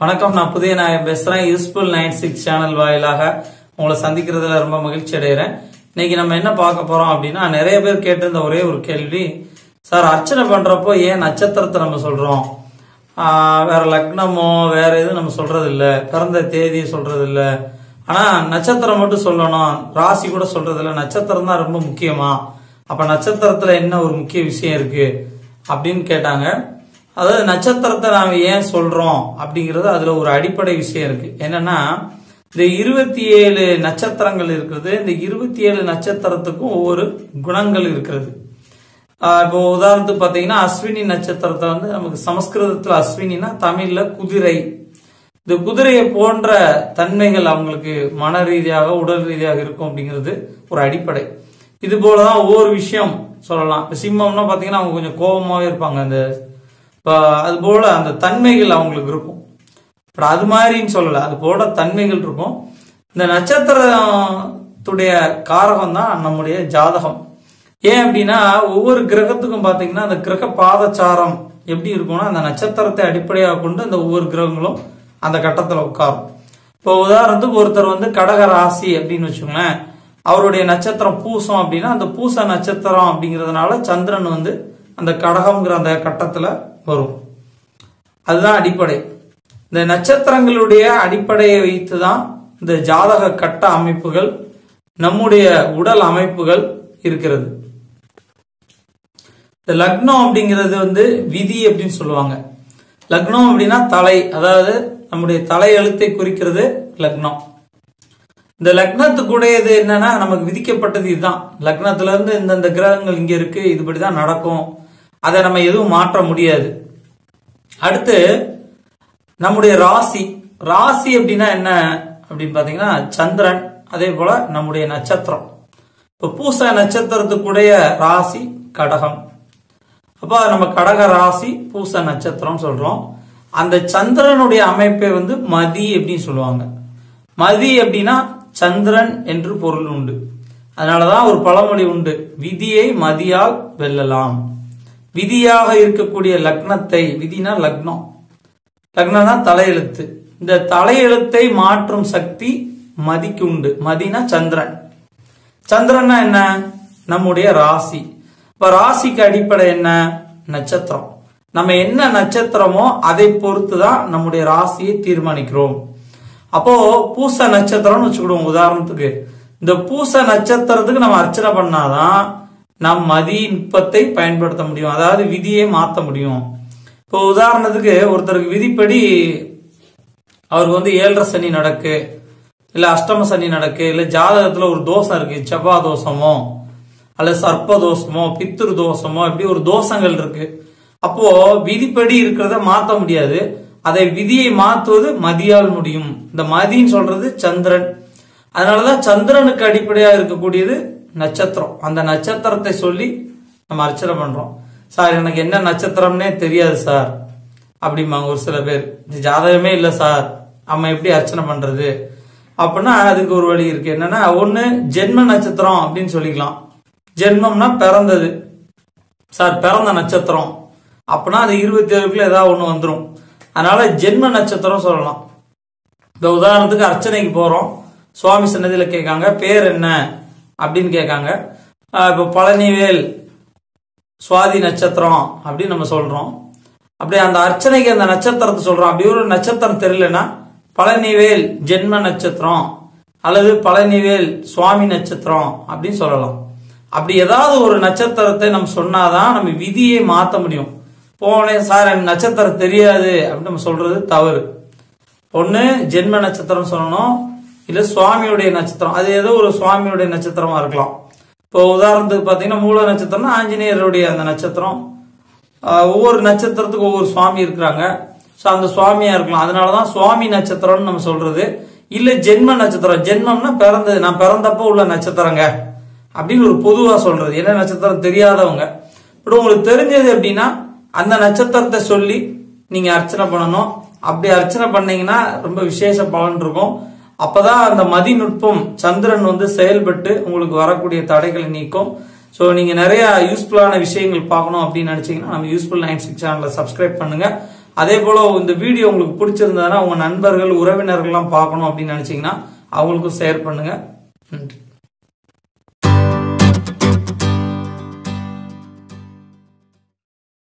வணக்கம் நான் புதிய நாயகம் பேசுறேன். யூஸ்ஃபுல் நைன் சிக்ஸ் சேனல் வாயிலாக உங்களை சந்திக்கிறதுல ரொம்ப மகிழ்ச்சி அடைகிறேன். இன்னைக்கு நம்ம என்ன பார்க்க போறோம் அப்படின்னா நிறைய பேர் கேட்டிருந்த ஒரே ஒரு கேள்வி. சார் அர்ச்சனை பண்றப்போ ஏன் நட்சத்திரத்தை நம்ம சொல்றோம்? வேற லக்னமோ வேற எதுவும் நம்ம சொல்றது இல்ல பிறந்த தேதியை சொல்றது இல்ல ஆனா நட்சத்திரம் மட்டும் சொல்லணும். ராசி கூட சொல்றது இல்ல நட்சத்திரம் தான் ரொம்ப முக்கியமா. அப்ப நட்சத்திரத்துல என்ன ஒரு முக்கிய விஷயம் இருக்கு அப்படின்னு கேட்டாங்க. அதாவது நட்சத்திரத்தை நாம ஏன் சொல்றோம் அப்படிங்கறது அதுல ஒரு அடிப்படை விஷயம் இருக்கு. என்னன்னா இந்த இருபத்தி ஏழு நட்சத்திரங்கள் இருக்கிறது இந்த இருபத்தி ஏழு நட்சத்திரத்துக்கும் ஒவ்வொரு குணங்கள் இருக்கிறது. இப்போ உதாரணத்துக்கு பாத்தீங்கன்னா அஸ்வினி நட்சத்திரத்தை வந்து நமக்கு சமஸ்கிருதத்துல அஸ்வினினா தமிழ்ல குதிரை. இந்த குதிரையை போன்ற தன்மைகள் அவங்களுக்கு மன ரீதியாக உடல் ரீதியாக இருக்கும் அப்படிங்கிறது ஒரு அடிப்படை. இது போலதான் ஒவ்வொரு விஷயம் சொல்லலாம். சிம்மம்னா பாத்தீங்கன்னா அவங்க கொஞ்சம் கோபமாவே இருப்பாங்க. அந்த இப்போ அது போல அந்த தன்மைகள் அவங்களுக்கு இருக்கும். இப்ப அது மாதிரின்னு சொல்லலை அது போல தன்மைகள் இருக்கும். இந்த நட்சத்திரத்துடைய காரகம் தான் நம்முடைய ஜாதகம். ஏன் அப்படின்னா ஒவ்வொரு கிரகத்துக்கும் பார்த்தீங்கன்னா அந்த கிரக பாதச்சாரம் எப்படி இருக்கும்னா அந்த நட்சத்திரத்தை அடிப்படையாக கொண்டு அந்த ஒவ்வொரு கிரகங்களும் அந்த கட்டத்தில் உட்காரும். இப்போ உதாரணத்துக்கு ஒருத்தர் வந்து கடக ராசி அப்படின்னு வச்சுக்கோங்களேன். அவருடைய நட்சத்திரம் பூசம் அப்படின்னா அந்த பூச நட்சத்திரம் அப்படிங்கிறதுனால சந்திரன் வந்து அந்த கடகம்ங்கிற அந்த கட்டத்தில் வரும். அதுதான் அடிப்படை. இந்த நட்சத்திரங்களுடைய அடிப்படையை வைத்து தான் இந்த ஜாதக கட்ட அமைப்புகள் நம்முடைய உடல் அமைப்புகள் இருக்கிறது. இந்த லக்னம் அப்படிங்கிறது வந்து விதி அப்படின்னு சொல்லுவாங்க. லக்னம் அப்படின்னா தலை அதாவது நம்முடைய தலை எழுத்தை குறிக்கிறது லக்னம். இந்த லக்னத்துக்குடையது என்னன்னா நமக்கு விதிக்கப்பட்டது இதுதான். லக்னத்துல இருந்து இந்தந்த கிரகங்கள் இங்க இருக்கு இதுபடிதான் நடக்கும். அதை நம்ம எதுவும் மாற்ற முடியாது. அடுத்து நம்முடைய ராசி. ராசி அப்படின்னா என்ன? அப்படின்னு பாத்தீங்கன்னா சந்திரன் அதே போல நம்முடைய நட்சத்திரம். இப்ப பூச நட்சத்திரத்துக்குடைய ராசி கடகம். அப்ப நம்ம கடக ராசி பூச நட்சத்திரம் சொல்றோம். அந்த சந்திரனுடைய அமைப்பை வந்து மதி அப்படின்னு சொல்லுவாங்க. மதி அப்படின்னா சந்திரன் என்று பொருள் உண்டு. அதனாலதான் ஒரு பழமொழி உண்டு. விதியை மதியால் வெல்லலாம். விதியாக இருக்கக்கூடிய லக்னத்தை விதினா லக்னம். லக்னம்னா தலையெழுத்து. இந்த தலையெழுத்தை மாற்றும் சக்தி மதிக்கு உண்டு மதினா சந்திரன். சந்திரன்னா என்ன? நம்முடைய ராசி. இப்ப ராசிக்கு அடிப்படை என்ன? நட்சத்திரம். நம்ம என்ன நட்சத்திரமோ அதை பொறுத்து தான் நம்முடைய ராசியை தீர்மானிக்கிறோம். அப்போ பூச நட்சத்திரம்னு வச்சுக்கிடுவோம் உதாரணத்துக்கு. இந்த பூச நட்சத்திரத்துக்கு நம்ம அர்ச்சனை பண்ணாதான் நம் மதி நுட்பத்தை பயன்படுத்த முடியும். அதாவது விதியை மாத்த முடியும். இப்போ உதாரணத்துக்கு ஒருத்தருக்கு விதிப்படி அவருக்கு வந்து ஏழரை சனி நடக்கு இல்ல அஷ்டம சனி நடக்கு இல்ல ஜாதகத்துல ஒரு தோஷம் இருக்கு. செவ்வா தோஷமோ அல்ல சர்ப்ப தோஷமோ பித்திரு தோஷமோ இப்படி ஒரு தோஷங்கள் இருக்கு. அப்போ விதிப்படி இருக்கிறத மாத்த முடியாது. அதை விதியை மாற்றுவது மதியால் முடியும். இந்த மதின்னு சொல்றது சந்திரன். அதனாலதான் சந்திரனுக்கு அடிப்படையா இருக்கக்கூடியது நட்சத்திரம். அந்த நட்சத்திரத்தை சொல்லி நம்ம அர்ச்சனை பண்றோம். சார் எனக்கு என்ன நட்சத்திரம்னே தெரியாது சார். அப்படிம்பாங்க ஒரு சில பேர். ஜாதகமே இல்லை சார். நம்ம எப்படி அர்ச்சனை பண்றது? அப்படின்னா அதுக்கு ஒரு வழி இருக்கு. என்னன்னா ஒண்ணு ஜென்ம நட்சத்திரம் அப்படின்னு சொல்லிக்கலாம். ஜென்மம்னா பிறந்தது. சார் பிறந்த நட்சத்திரம். அப்படின்னா அது இருபத்தி ஏழுக்குள்ள ஏதாவது ஒண்ணு வந்துடும் அதனால ஜென்ம நட்சத்திரம் சொல்லலாம். இந்த உதாரணத்துக்கு அர்ச்சனைக்கு போறோம். சுவாமி சன்னதியில கேட்காங்க பேர் என்ன? அப்படின்னு கேட்காங்க. இப்போ பழனிவேல் சுவாதி நட்சத்திரம் அப்படின்னு நம்ம சொல்றோம். அப்படியே அந்த அர்ச்சனைக்கு அந்த நட்சத்திரத்தை சொல்றோம். அப்படி ஒரு நட்சத்திரம் தெரியலன்னா பழனிவேல் ஜென்ம நட்சத்திரம் அல்லது பழனிவேல் சுவாமி நட்சத்திரம் அப்படின்னு சொல்லலாம். அப்படி ஏதாவது ஒரு நட்சத்திரத்தை நம்ம சொன்னாதான் நம்ம விதியை மாத்த முடியும். போனே சார் எனக்கு நட்சத்திரம் தெரியாது அப்படின்னு நம்ம சொல்றது தவறு. ஒண்ணு ஜென்ம நட்சத்திரம் சொல்லணும். இல்ல சுவாமியுடைய நட்சத்திரம். அது ஏதோ ஒரு சுவாமியுடைய நட்சத்திரமா இருக்கலாம். இப்போ உதாரணத்துக்கு பாத்தீங்கன்னா மூல நட்சத்திரம்னா ஆஞ்சநேயருடைய அந்த நட்சத்திரம். ஒவ்வொரு நட்சத்திரத்துக்கு ஒவ்வொரு சுவாமி இருக்கிறாங்க. ஸோ அந்த சுவாமியா இருக்கலாம். அதனாலதான் சுவாமி நட்சத்திரம்னு நம்ம சொல்றது. இல்ல ஜென்ம நட்சத்திரம். ஜென்மம்னா பிறந்தது நான் பிறந்தப்போ உள்ள நட்சத்திரங்க. அப்படின்னு ஒரு பொதுவா சொல்றது. என்ன நட்சத்திரம் தெரியாதவங்க. இப்படி உங்களுக்கு தெரிஞ்சது அப்படின்னா அந்த நட்சத்திரத்தை சொல்லி நீங்க அர்ச்சனை பண்ணணும். அப்படி அர்ச்சனை பண்ணீங்கன்னா ரொம்ப விசேஷ பலன் இருக்கும். அப்பதான் அந்த மதிநுட்பம் சந்திரன் வந்து செயல்பட்டு உங்களுக்கு வரக்கூடிய தடைகளை நீக்கும். ஸோ நீங்க நிறைய யூஸ்ஃபுல்லான விஷயங்கள் பார்க்கணும் அப்படின்னு நினைச்சீங்கன்னா நம்ம யூஸ்ஃபுல் நைன் சிக்ஸ் சேனலை சப்ஸ்கிரைப் பண்ணுங்க. அதே போல இந்த வீடியோ உங்களுக்கு பிடிச்சிருந்ததுன்னா உங்க நண்பர்கள் உறவினர்கள்லாம் பார்க்கணும் அப்படின்னு நினைச்சீங்கன்னா அவங்களுக்கும் ஷேர் பண்ணுங்க. நன்றி.